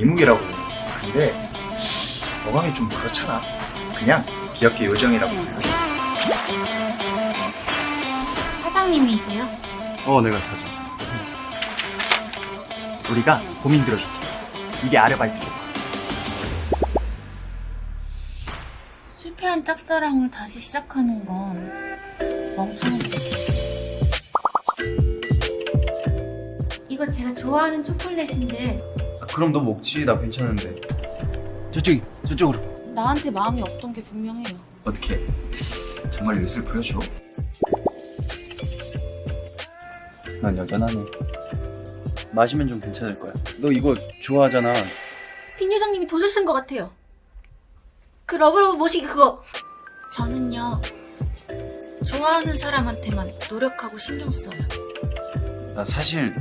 이무기라고 근데 어감이 좀 그렇잖아. 그냥 귀엽게 요정이라고 부르고 싶어 사장님이세요? 어 내가 사자 우리가 고민 들어줄게. 이게 아르바이트고 실패한 짝사랑을 다시 시작하는 건 멍청한 짓이에요. 이거 제가 좋아하는 초콜릿인데 그럼 너 먹지 나 괜찮은데 저쪽이 저쪽으로 나한테 마음이 없던 게 분명해요. 어떻게 정말 요술 보여줘 난 여전하네 마시면 좀 괜찮을 거야 너 이거 좋아하잖아 빈 요정님이 도술 쓴것 같아요. 그 러브러브 모시기 그거. 저는요 좋아하는 사람한테만 노력하고 신경 써요. 나 사실